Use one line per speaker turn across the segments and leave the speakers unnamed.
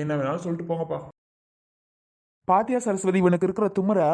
என்ன வேணாலும் சொல்லிட்டு போங்கப்பா.
பாத்தியா சரஸ்வதி இவனுக்கு இருக்கிற துமரை?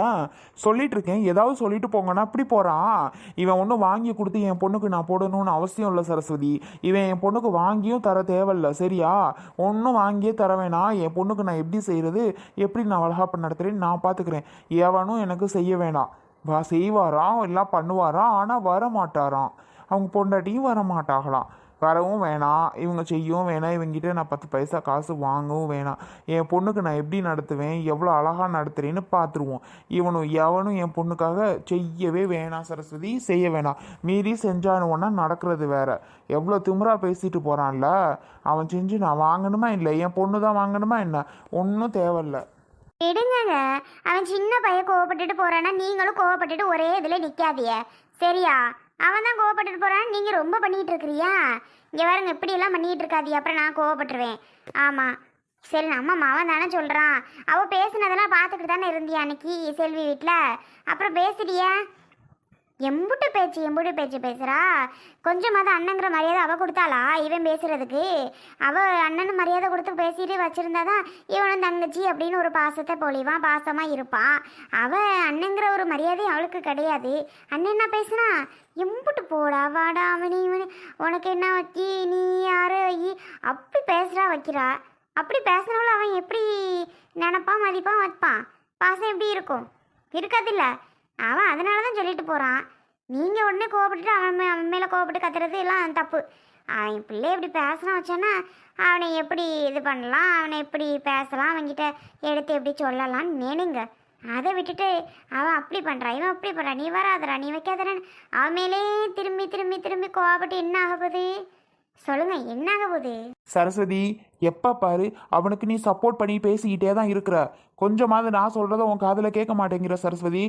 சொல்லிட்டு இருக்கேன். ஏதாவது சொல்லிட்டு போங்கன்னா அப்படி போறான். இவன் ஒன்றும் வாங்கி கொடுத்து என் பொண்ணுக்கு நான் போடணும்னு அவசியம் இல்லை சரஸ்வதி. இவன் என் பொண்ணுக்கு வாங்கியும் தர தேவையில்ல. சரியா? ஒன்றும் வாங்கியே தர வேணாம். என் பொண்ணுக்கு நான் எப்படி செய்யறது? எப்படி நான் வளகாப்பு நடத்துறேன்னு நான் பார்த்துக்கிறேன் எவனும் எனக்கு செய்ய வேணாம். வா செய்வாராம். எல்லாம் பண்ணுவாராம். ஆனால் வர மாட்டாராம் அவங்க பொண்டாட்டியும் வர மாட்டாகலாம் வரவும் வேணாம். இவங்க செய்யவும் வேணாம். இவங்கிட்ட நான் பத்து பைசா காசு வாங்கவும் வேணாம். என் பொண்ணுக்கு நான் எப்படி நடத்துவேன்? எவ்வளோ அழகாக நடத்துறேன்னு பார்த்துருவோம் இவனும் எவனும் என் பொண்ணுக்காக செய்யவே வேணாம் சரஸ்வதி. செய்ய வேணாம். மீறி செஞ்சானுவோன்னா நடக்கிறது வேற. எவ்வளோ திமிரா பேசிட்டு போகிறான்ல அவன் செஞ்சு நான் வாங்கணுமா இல்லை? என் பொண்ணு தான் வாங்கணுமா என்ன? ஒன்றும் தேவையில்ல.
விடுங்கங்க அவன் சின்ன பையன் கோவப்பட்டுட்டு போறானா நீங்களும் கோவப்பட்டுட்டு ஒரே இதில் நிற்காதிய சரியா? அவன் தான் கோவப்பட்டுட்டு போகிறான் நீங்கள் ரொம்ப பண்ணிகிட்டு இருக்கிறியா? இங்கே பாருங்க இப்படியெல்லாம் பண்ணிகிட்டு இருக்காதி அப்புறம் நான் கோவப்பட்டுருவேன். ஆமாம் சரி நம்ம மாவன் தானே சொல்கிறான் அவள் பேசுனதெல்லாம் பார்த்துக்கிட்டு தானே இருந்தியா அன்னைக்கு செல்வி வீட்டில் அப்புறம் பேசுறியா? எம்புட்டு பேச்சு எம்புட்டு பேச்சு பேசுகிறா கொஞ்சமாவது அண்ணங்கிற மரியாதை அவள் கொடுத்தாளா? இவன் பேசுகிறதுக்கு அவள் அண்ணன் மரியாதை கொடுத்து பேசிட்டு வச்சிருந்தாதான் இவனும் தங்கச்சி அப்படின்னு ஒரு பாசத்தை பொழிவான் பாசமாக இருப்பான். அவள் அண்ணங்கிற ஒரு மரியாதை அவளுக்கு கிடையாது. அண்ணன் என்ன பேசுனா எம்புட்டு போடா வாடா அவனி இவனு. உனக்கு என்ன வச்சி நீ யாரு? ஐயி அப்படி பேசுகிறா வைக்கிறா. அப்படி பேசுகிறவள அவன் எப்படி நினப்பான் மதிப்பான் வைப்பான்? பாசம் எப்படி இருக்கும்? இருக்காதில்ல அவன் அதனால தான் சொல்லிட்டு போகிறான் நீங்கள் உடனே கோவப்பட்டுட்டு அவன் மே அவன் மேலே கோவப்பட்டு கத்துறது எல்லாம் தப்பு. அவன் பிள்ளை இப்படி பேசணும் வச்சானா அவனை எப்படி இது பண்ணலாம்? அவனை எப்படி பேசலாம்? அவன்கிட்ட எடுத்து எப்படி சொல்லலாம்னு நினைங்க. அதை விட்டுட்டு அவன் அப்படி பண்ணுறான் இவன் அப்படி பண்ணுறான் நீ வராதரா நீ வைக்காதரான்னு அவன் மேலே திரும்பி திரும்பி திரும்பி கோவப்பட்டு என்ன ஆக போகுது? சொல்லுங்க என்ன ஆக போகுது?
சரஸ்வதி எப்போ பாரு அவனுக்கு நீ சப்போர்ட் பண்ணி பேசிக்கிட்டே தான் இருக்கிற. கொஞ்சமாவது நான் சொல்கிறத உன் காதில் கேட்க மாட்டேங்கிற சரஸ்வதி.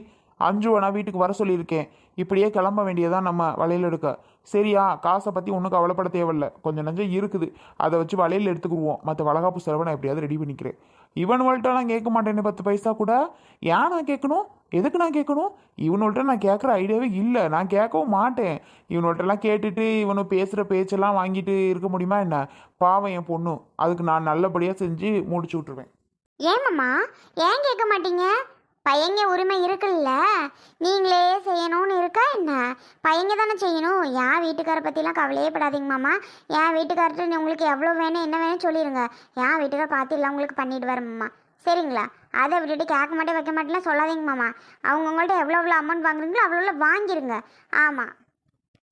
அஞ்சு நான் வீட்டுக்கு வர சொல்லியிருக்கேன். இப்படியே கிளம்ப வேண்டியதான் நம்ம வளையல் எடுக்க. சரியா காசை பற்றி ஒன்றும் கவலைப்பட தேவையில்ல. கொஞ்சம் நஞ்சம் இருக்குது. அதை வச்சு வளையல் எடுத்துக்கிடுவோம் மற்ற வளகாப்பு செலவை நான் எப்படியாவது ரெடி பண்ணிக்கிறேன். இவனுவள்கிட்ட நான் கேட்க மாட்டேன்னு பத்து பைசா கூட ஏன் நான் கேட்கணும்? எதுக்கு நான் கேட்கணும்? இவனுள்கிட்ட நான் கேட்குற ஐடியாவே இல்லை. நான் கேட்கவும் மாட்டேன். இவனுள்கிட்டலாம் கேட்டுட்டு இவனு பேசுகிற பேச்செல்லாம் வாங்கிட்டு இருக்க முடியுமா என்ன? பாவம் என் பொண்ணு. அதுக்கு நான் நல்லபடியாக செஞ்சு முடிச்சு விட்ருவேன்
ஏமாம்மா ஏன் கேட்க மாட்டீங்க? பையங்க உரிமை இருக்குல்ல? நீங்களே செய்யணும்னு இருக்கா என்ன? பையங்க தானே செய்யணும். என் வீட்டுக்கார பற்றிலாம் கவலையே படாதீங்க மாமா. என் வீட்டுக்கார்ட்ட உங்களுக்கு எவ்வளோ வேணும் என்ன வேணும் சொல்லிடுங்க என் வீட்டுக்கார பார்த்து எல்லாம் உங்களுக்கு பண்ணிட்டு வரேம்மா சரிங்களா? அதை விட்டுட்டு கேட்க மாட்டே வைக்க மாட்டேலாம் சொல்லாதீங்க மாமா. அவங்க உங்கள்கிட்ட எவ்வளோ எவ்வளோ அமௌண்ட் வாங்குறீங்களோ அவ்வளோ எவ்வளோ வாங்கிருங்க. ஆமாம்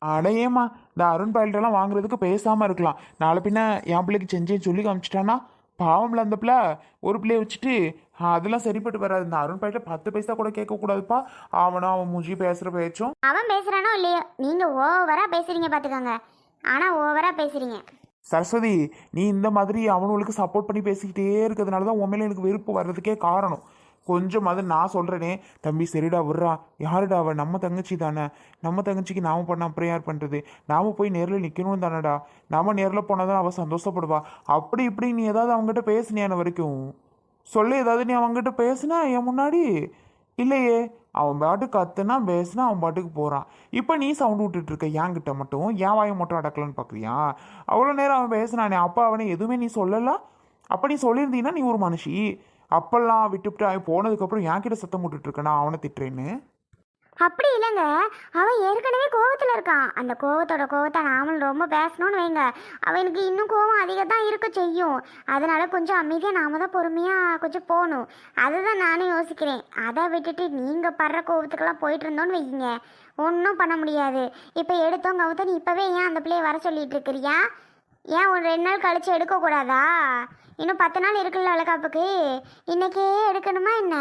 அடையேம்மா இந்த அருண் பயல்கிட்டலாம் வாங்குறதுக்கு பேசாமல் இருக்கலாம். நாளை பின்ன என் பிள்ளைக்கு செஞ்சேன்னு சொல்லி காமிச்சிட்டானா? பாவம்ல அந்த பிள்ளை ஒரு பிள்ளைய வச்சுட்டு அதெல்லாம் சரிப்பட்டு வராது. இந்த அருண் பயல்கிட்ட பத்து பைசா கூட கேட்கக்கூடாதுப்பா. அவனும் அவன் மூஞ்சி பேசுகிற பேச்சும்.
அவன் பேசுகிறானோ இல்லையோ? நீங்கள் ஓவராக பேசுகிறீங்க பார்த்துக்கோங்க ஆனால் ஓவராக பேசுகிறீங்க
சரஸ்வதி நீ இந்த மாதிரி அவனுங்களுக்கு சப்போர்ட் பண்ணி பேசிக்கிட்டே இருக்கிறதுனால தான் உன் மேலே எனக்கு வெறுப்பு வர்றதுக்கே காரணம். கொஞ்சமாவது நான் சொல்கிறேனே தம்பி சரிடா விட்றா. யாருடா அவள் நம்ம தங்கச்சி தானே. நம்ம தங்கச்சிக்கு நாம் பண்ண அப்புறம் யார் பண்ணுறது நாம் போய் நேரில் நிற்கணும் தானடா. நாம் நேரில் போனால் தான் அவள் சந்தோஷப்படுவா. அப்படி இப்படி நீ ஏதாவது அவங்ககிட்ட பேசுனியான வரைக்கும்? சொல்ல ஏதாவது நீ அவங்ககிட்ட பேசுனா என் முன்னாடி? இல்லையே. அவன் பாட்டுக்கு கத்துனா பேசுனா அவன் பாட்டுக்கு போகிறான் இப்போ நீ சவுண்ட் விட்டுட்டு இருக்க என்கிட்ட மட்டும். என் வாயை மட்டும் அடக்கலன்னு பார்க்குறியா அவ்வளோ நேரம் அவன் பேசுனானே. அப்போ அவனை எதுவுமே நீ சொல்லலை? அப்போ நீ சொல்லியிருந்தீங்கன்னா நீ ஒரு மனுஷி. அப்பெல்லாம் விட்டுவிட்டு அவன் போனதுக்கப்புறம் என்கிட்ட சத்தம் போட்டுட்டு இருக்க நான் அவனை திட்டுறேன்னு.
அப்படி இல்லைங்க. அவன் ஏற்கனவே கோவத்தில் இருக்கான். அந்த கோவத்தோட கோவத்தை நாமளும் ரொம்ப பேசணும்னு வைங்க. அவனுக்கு இன்னும் கோவம் அதிகம் தான் இருக்க செய்யும். அதனால கொஞ்சம் அமைதியாக நாம தான் பொறுமையாக கொஞ்சம் போகணும். அதுதான் நானும் யோசிக்கிறேன். அதை விட்டுட்டு நீங்கள் படுற கோவத்துக்கெல்லாம் போயிட்டு இருந்தோன்னு வைங்க. ஒன்றும் பண்ண முடியாது. இப்போ எடுத்தோங்க கவுத்த நீ இப்போவே ஏன் அந்த பிள்ளைய வர சொல்லிட்டு இருக்கிறியா? ஏன் ஒரு ரெண்டு நாள் கழிச்சு எடுக்கக்கூடாதா? இன்னும் பத்து நாள் இருக்குல்ல வளகாப்புக்கு இன்னைக்கே எடுக்கணுமா என்ன?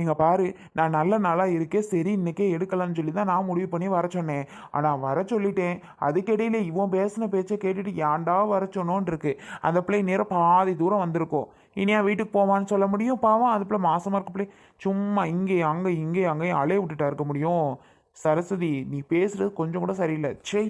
நீங்கள் பாரு நான் நல்ல நாளாக இருக்கே சரி இன்னைக்கே எடுக்கலாம்னு சொல்லி தான் நான் முடிவு பண்ணி வர சொன்னேன். ஆனால் வர சொல்லிட்டேன். அதுக்கிடையில இவன் பேசின பேச்சை கேட்டுட்டு ஏன்டா வர சொன்னோன்னு இருக்கு அந்த பிள்ளை நேரம் பாதி தூரம் வந்திருக்கோம். இனியா வீட்டுக்கு போவான்னு சொல்ல முடியும்? பாவம் அது பிள்ளை மாசமாக இருக்க பிள்ளை. சும்மா இங்கே அங்கே இங்கே அங்கேயும் அலைய விட்டுட்டா இருக்க முடியும்? சரஸ்வதி நீ பேசுறது கொஞ்சம் கூட சரியில்லை. சே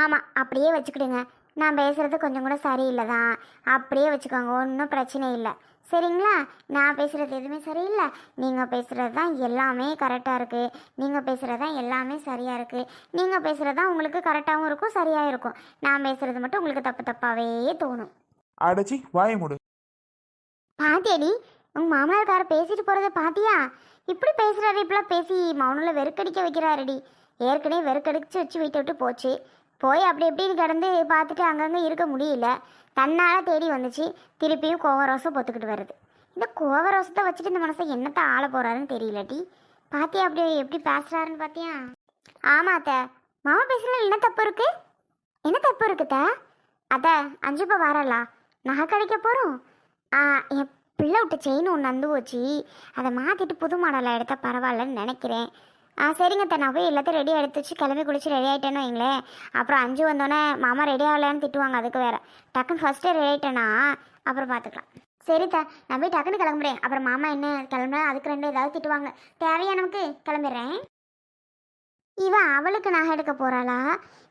ஆமாம் அப்படியே வச்சுக்கிடுங்க. நான் பேசுகிறது கொஞ்சம் கூட சரியில்லை தான் அப்படியே வச்சுக்கோங்க ஒன்றும் பிரச்சனை இல்லை. சரிங்களா? நான் பேசுகிறது எதுவுமே சரியில்லை. நீங்கள் பேசுகிறது தான் எல்லாமே கரெக்டாக இருக்குது நீங்கள் பேசுகிறது தான் எல்லாமே சரியாக இருக்குது நீங்கள் பேசுகிறது தான் உங்களுக்கு கரெக்டாகவும் இருக்கும் சரியாக இருக்கும். நான் பேசுகிறது மட்டும் உங்களுக்கு தப்பு தப்பாகவே தோணும்.
அடைச்சி வாய முடு.
பாத்தியாடி உங்க மாமனார்கார பேசிட்டு போறத பாத்தியா? இப்படி பேசுறாரு இப்பெல்லாம் பேசி மௌனில் வெறுக்கடிக்க வைக்கிறாருடி. ஏற்கனவே வெறுக்கடிச்சு வச்சு வீட்டை விட்டு போச்சு. போய் அப்படி எப்படின்னு கிடந்து பார்த்துட்டு அங்கங்கே இருக்க முடியல. தன்னால் தேடி வந்துச்சு. திருப்பியும் கோவரோசம் பொத்துக்கிட்டு வருது. இந்த கோவரோசத்தை வச்சுட்டு இந்த மனசை என்னத்தை ஆள போறாருன்னு தெரியலட்டி பாத்தியா அப்படி எப்படி பேசுறாருன்னு பார்த்தியா ஆமா அத்தை. மாமா பேசுறது என்ன தப்பு இருக்கு? என்ன தப்பு இருக்குத அத்த? அஞ்சு ரூபாய் வரலா? நகை கிடைக்க போகிறோம் என் பிள்ளை விட்ட செயின் ஒன்று வந்து போச்சு. அதை மாற்றிட்டு புது மாடலாக எடுத்தா பரவாயில்லன்னு நினைக்கிறேன். ஆ சரிங்க அத்தை. நான் போய் எல்லாத்தையும் ரெடி எடுத்து வச்சு கிளம்பி குளிச்சு ரெடி ஆகிட்டேன்னு வைங்களேன் அப்புறம் அஞ்சு வந்தோடனே மாமா ரெடி ஆகலைன்னு திட்டுவாங்க அதுக்கு வேற. டக்குன்னு ஃபஸ்ட்டே ரெடி ஆகிட்டேனா அப்புறம் பார்த்துக்கலாம் சரித்தா நான் போய் டக்குன்னு கிளம்புறேன். அப்புறம் மாமா என்ன கிளம்புறேன் அதுக்கு ரெண்டு ஏதாவது திட்டுவாங்க. தேவையா நமக்கு? கிளம்பிடுறேன். இவ அவளுக்கு நகை எடுக்க போகிறாளா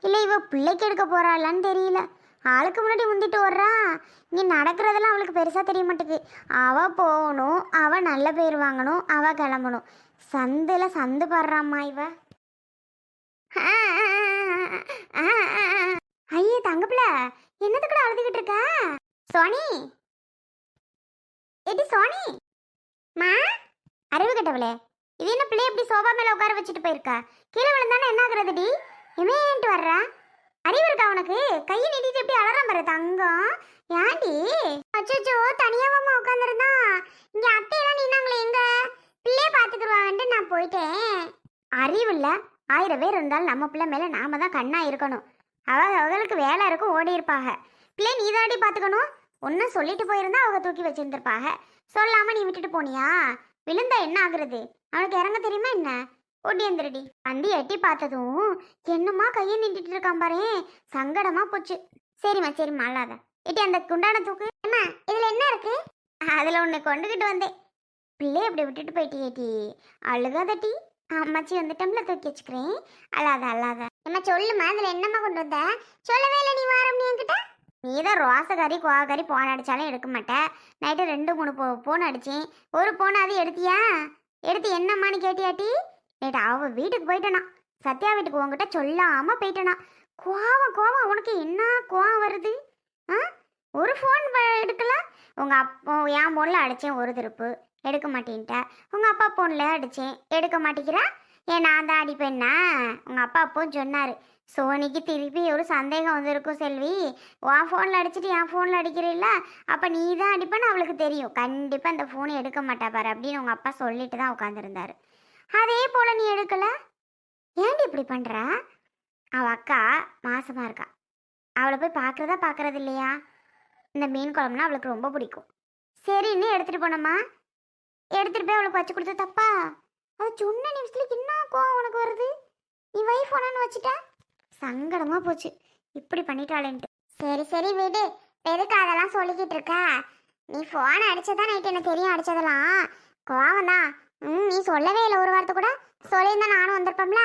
இல்லை இவ பிள்ளைக்கு எடுக்க போகிறாளான்னு தெரியல. ஆளுக்கு முன்னாடி முந்திட்டு வர்றா இங்கே நடக்கிறதெல்லாம் அவளுக்கு பெருசாக தெரிய மாட்டேங்குது. அவள் போகணும் அவள் நல்ல பேர் வாங்கணும் அவள் கிளம்பணும். சந்தில் சந்து படுறாம்மா இவ. ஐயே தங்கப்பில என்னத்துக்குள்ள அழுதுகிட்டு இருக்க? சோனி. எடி சோனி. மா அறிவு கட்டவளே. இது என்ன பிள்ளை இப்படி சோபா மேல உட்கார வச்சுட்டு போயிருக்கா? கீழே விழுந்தானே என்ன ஆகுறதுடி? இவன்ட்டு வர்றா? அறிவு இருக்கா உனக்கு? கையை நீட்டிட்டு எப்படி அலறாம பாரு தங்கம். ஏன்டி? அச்சோ தனியாவம்மா உட்காந்துருந்தா இங்க அத்தையெல்லாம் நின்னாங்களே எங்க பிள்ளைய பாத்துக்குருவாங்கன்ட்டு நான் போயிட்டேன் அறிவு ஆயிரம் பேர் இருந்தாலும் நம்ம பிள்ளை மேல நாம தான் கண்ணாக இருக்கணும். அவ அவங்களுக்கு வேலை இருக்கும் ஓடி இருப்பாக பிள்ளை நீ தாண்டி பாத்துக்கணும். ஒன்றும் சொல்லிட்டு போயிருந்தா அவங்க தூக்கி வச்சிருந்திருப்பாக சொல்லாம நீ விட்டுட்டு போனியா? விழுந்தா என்ன ஆகுறது? அவனுக்கு இறங்க தெரியுமா என்ன? ஓடி வந்துருடி வண்டி எட்டி பார்த்ததும் என்னம்மா கையை நீட்டிட்டு இருக்கான் பாரு? சங்கடமா போச்சு. சரிம்மா சரிம்மா அல்லாத எட்டி அந்த குண்டான தூக்கு. அம்மா இதுல என்ன இருக்கு? அதுல ஒண்ணு கொண்டுகிட்டு வந்தேன். பிள்ளைய அப்படி விட்டுட்டு போயிட்டி ஏட்டி அழுகாதட்டி அம்மாச்சி வந்துட்டோம்ல தூக்கி வச்சுக்கிறேன். அல்லாத அல்லாத அம்மா சொல்லுமா அதில் என்னம்மா கொண்டு வந்த? சொல்லவே இல்லை நீ வாரம் நீ என்கிட்ட. நீ தான் ரோசக்காரி கோவக்காரி போன் அடித்தாலும் எடுக்க மாட்டேன் நைட்டு ரெண்டு மூணு போ போன் அடித்தேன் ஒரு போன் அது எடுத்தியா? எடுத்து என்னம்மான்னு கேட்டியாட்டி நைட்டு அவள் வீட்டுக்கு போயிட்டேனா. சத்யா வீட்டுக்கு உங்ககிட்ட சொல்லாமல் போயிட்டேனா. கோவம் கோவம். உனக்கு என்ன கோவம் வருது? ஆ? ஒரு ஃபோன் எடுக்கல? உங்கள் அப்பா என் ஃபோனில் அடித்தேன் ஒரு திருப்பு. எடுக்க மாட்டேன்ட்ட. உங்கள் அப்பா ஃபோனில் அடித்தேன் எடுக்க மாட்டேங்கிறா? ஏன் நான் தான் அடிப்பேன்னா? உங்கள் அப்பா அப்பவும் சொன்னார். சோனிக்கு திருப்பி ஒரு சந்தேகம் வந்திருக்கும் செல்வி. உன் ஃபோனில் அடிச்சுட்டு என் ஃபோனில் அடிக்கிறீல்ல? அப்போ நீ தான் அடிப்பேன்னு அவளுக்கு தெரியும். கண்டிப்பாக அந்த ஃபோனை எடுக்க மாட்டா பாரு அப்படின்னு உங்கள் அப்பா சொல்லிட்டு தான் உட்காந்துருந்தாரு அதே போல் நீ எடுக்கலை? ஏன்டி இப்படி பண்ணுற அவள் அக்கா மாசமாக இருக்கா. அவளை போய் பார்க்குறதா பார்க்குறது இல்லையா? இந்த மீன் குழம்புனா அவளுக்கு ரொம்ப பிடிக்கும். சரின்னு எடுத்துகிட்டு போனோமா எடுத்துகிட்டு போய் அவளுக்கு வச்சு கொடுத்த தப்பா? அது சொன்ன நிமிஷத்துல என்ன கோவம் உனக்கு வருது? நீ வைஃப் ஒன்னு வச்சுட்டா? சங்கடமா போச்சு. இப்படி பண்ணிட்டாளேன்ட்டு. சரி சரி விடு. எதுக்கு அதெல்லாம் சொல்லிக்கிட்டு இருக்க? நீ ஃபோன் அடிச்சதா நைட்டு எனக்கு தெரியும் அடிச்சதெல்லாம்? கோவம் தான் ம் நீ சொல்லவே இல்லை. ஒரு வாரத்தை கூட சொல்லியிருந்தா நானும் வந்திருப்பேன்ல?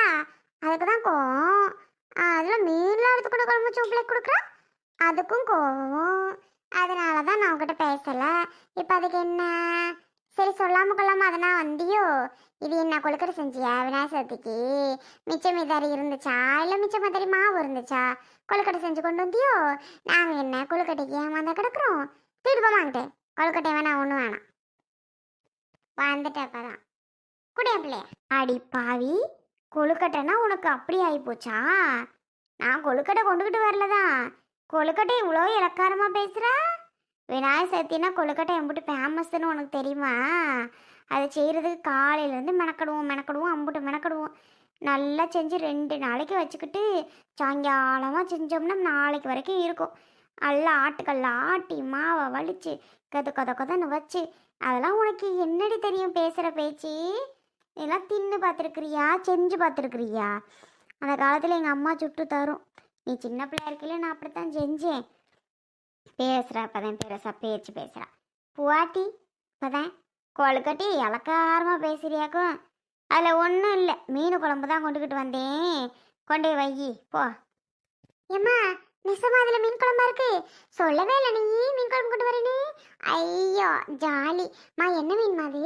அதுக்கு தான் கோவம். அதில் மீன்லாம் எடுத்து கூட குழம்பு சூப்பில் கொடுக்குறா? அதுக்கும் கோவம். அதனால தான் நான் உங்ககிட்ட பேசலை. இப்போ அதுக்கு என்ன? சரி சொல்லாம கொள்ளாம அதனா வந்தியோ? இது என்ன கொழுக்கட்டை செஞ்சியா? விநாயகர் சதுர்த்திக்கு மிச்சம் மீதாரி இருந்துச்சா? இல்லை மிச்சம் மாதிரி மாவு இருந்துச்சா? கொழுக்கட்டை செஞ்சு கொண்டு வந்தியோ? நாங்கள் என்ன கொழுக்கட்டைக்கு ஏமாந்தா கிடக்குறோம்? திருப்ப போமாங்கிட்டே கொழுக்கட்டை வேணாம் ஒன்றும் வேணாம். வந்துட்டேன் அப்பதான் குடியா பிள்ளைய. அடி பாவி. கொழுக்கட்டைனா உனக்கு அப்படி ஆகிப்போச்சா நான் கொழுக்கட்டை கொண்டுக்கிட்டு வரலதான். கொழுக்கட்டை இவ்வளோ இலக்காரமாக பேசுகிற விநாயகர் சதுர்த்தினா கொழுக்கட்டை எம்பிட்டு ஃபேமஸ்ன்னு உனக்கு தெரியுமா? அதை செய்கிறதுக்கு காலையிலேருந்து மெனக்கடுவோம் மெனக்கடுவோம் அம்புட்டு மெனக்கடுவோம். நல்லா செஞ்சு ரெண்டு நாளைக்கு வச்சுக்கிட்டு சாயங்காலமாக செஞ்சோம்னா நாளைக்கு வரைக்கும் இருக்கும். நல்லா ஆட்டுக்கல்ல ஆட்டி மாவை வலிச்சு கத கொத கொதன்னு வச்சு. அதெல்லாம் உனக்கு என்னடி தெரியும் பேசுகிற பேச்சு? இதெல்லாம் தின்னு பார்த்துருக்குறியா? செஞ்சு பார்த்துருக்குறியா? அந்த காலத்தில் எங்கள் அம்மா சுட்டு தரும். நீ சின்ன பிள்ளையா இருக்கையில நான் அப்படித்தான் செஞ்சேன். பேசுகிறா இப்போதான் பெருசாக பேச்சு பேசுகிறா புவாட்டி இப்போதான் கொழுக்கட்டி இலக்காரமாக பேசுறியாக்கும் அதில் ஒன்றும் இல்லை. மீன் குழம்பு தான் கொண்டுக்கிட்டு வந்தேன். கொண்டு போய் வை போ. ஏம்மா நிசமா அதில் மீன் குழம்பா இருக்கு? சொல்லவே இல்லை நீ மீன் குழம்பு கொண்டு வரேன்னு? ஐயோ ஜாலி. மா என்ன மீன் மாதிரி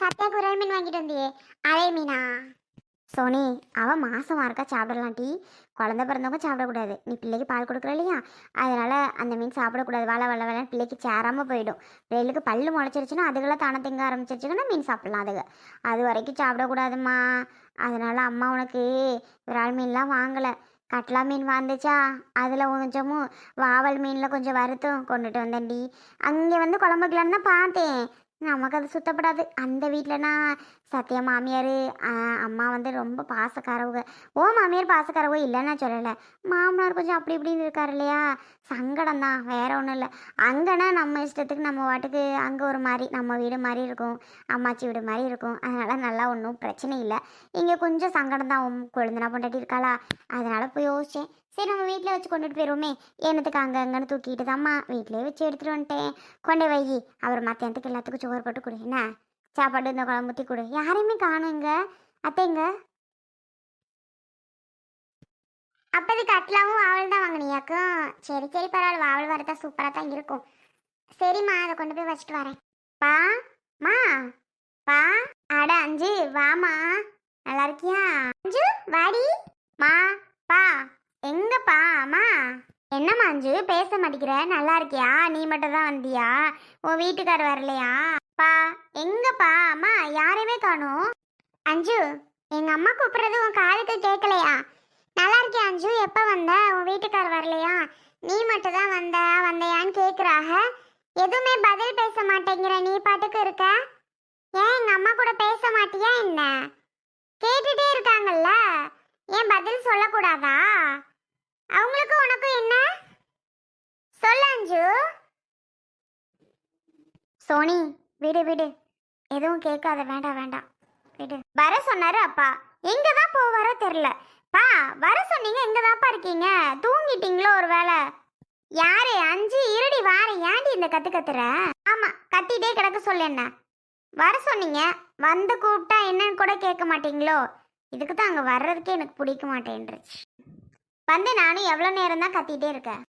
சத்தியாக்கு ஒரு மீன் வாங்கிட்டு வந்தியே. அதே மீனா? சோனி அவன் மாசமாக இருக்கா சாப்பிடலாம் டீ. குழந்த பிறந்தவங்க சாப்பிடக்கூடாது. நீ பிள்ளைக்கு பால் கொடுக்குற இல்லையா? அதனால் அந்த மீன் சாப்பிடக்கூடாது. வள வள வளன்னு பிள்ளைக்கு சேராமல் போயிடும். பிள்ளைகளுக்கு பல்லு முளைச்சிருச்சுன்னா அதுகளை தானே திங்க ஆரம்பிச்சிருச்சுன்னா மீன் சாப்பிடலாம் அதுக. அது வரைக்கும் சாப்பிடக்கூடாதும்மா. அதனால் அம்மா உனக்கு விரால் மீன்லாம் வாங்கலை. கட்லா மீன் வந்துச்சா? அதில் கொஞ்சமும் வாவல் மீனில் கொஞ்சம் வறுத்தும் கொண்டுட்டு வந்தேன்டி அங்கே வந்து குழம்பு வைக்கலான்னு தான் பார்த்தேன். நமக்கு அது சுத்தப்படாது. அந்த வீட்டிலனா சத்யா மாமியார் அம்மா வந்து ரொம்ப பாசக்காரவங்க. ஓ மாமியார் பாசக்காரவோ இல்லைன்னா சொல்லலை. மாமனார் கொஞ்சம் அப்படி இப்படின்னு இருக்கார் இல்லையா? சங்கடம் தான் வேற ஒன்றும் இல்லை. அங்கேனா நம்ம இஷ்டத்துக்கு நம்ம வாட்டுக்கு அங்கே ஒரு மாதிரி நம்ம வீடு மாதிரி இருக்கும். அம்மாச்சி வீடு மாதிரி இருக்கும். அதனால் நல்லா ஒன்றும் பிரச்சனை இல்லை. இங்கே கொஞ்சம் சங்கடம் தான். உன் கொழுந்தனா பொண்டாட்டி இருக்காளா? அதனால் போய் யோசிச்சேன். சரி நம்ம வீட்டில் வச்சு கொண்டுட்டு போயிடுவோமே என்னத்துக்கு அங்கே அங்கன்னு தூக்கிட்டு தாம்மா வீட்டிலே வச்சு எடுத்துகிட்டு வந்துட்டேன். கொண்டு வை அவர் மத்தியானத்துக்கு எல்லாத்துக்கும் சோறு போட்டு கொடு. என்ன? சாப்பாடு இந்த குழம்பு ஊற்றி கொடு. யாரையுமே காணுங்க. அத்தைங்க? அப்போதைக்கு கட்லாவும் வாவல் தான் வாங்கினியாக்கும். சரி சரி பரவாயில்ல. வாவல் வரதா சூப்பராக தான் இருக்கும். சரிம்மா அதை கொண்டு போய் வச்சுட்டு வரேன். பா மா பா. அட அஞ்சு. வாமா நல்லா இருக்கியா? அஞ்சு. வாடி. மா பா. எங்கப்பா அம்மா? என்னம்மா அஞ்சு பேச மாட்டேங்கிற நல்லா இருக்கியா? நீ மட்டும் தான் வந்தியா? உன் வீட்டுக்கார் வரலையா? பா எங்கப்பா அம்மா? யாரையுமே காணும். அஞ்சு எங்க அம்மா கூப்பிடுறது உன் காதுக்கு கேட்கலையா? நல்லா இருக்கியா அஞ்சு? எப்போ வந்த? உன் வீட்டுக்கார் வரலையா? நீ மட்டும் தான் வந்த வந்தையான்னு கேட்குறாக. எதுவுமே பதில் பேச மாட்டேங்கிற நீ பாட்டுக்கு இருக்க? ஏன் எங்க அம்மா கூட பேச மாட்டியா என்ன கேட்டுட்டே இருக்காங்கல்ல ஏன் பதில் சொல்லக்கூடாதா அவங்களுக்கு உனக்கும் என்ன சொல்ல அஞ்சு சோனி விடு விடு. எதுவும் கேட்காத வேண்டாம் வேண்டாம் விடு. வர சொன்னாரு அப்பா. எங்க தான் போவாரோ தெரில பா வர சொன்னீங்க எங்க இருக்கீங்க. தூங்கிட்டீங்களோ ஒரு வேளை. யாரு அஞ்சு இருடி வார ஏன்டி இந்த கத்து கத்துற? ஆமா கத்திட்டே கிடக்க சொல்ல என்ன. வர சொன்னீங்க. வந்து கூப்பிட்டா என்னன்னு கூட கேட்க மாட்டீங்களோ? இதுக்கு தான் அங்கே வர்றதுக்கே எனக்கு பிடிக்க மாட்டேன்ருச்சு வந்து நானும் எவ்வளோ நேரம் தான் கத்திட்டே இருக்கேன்.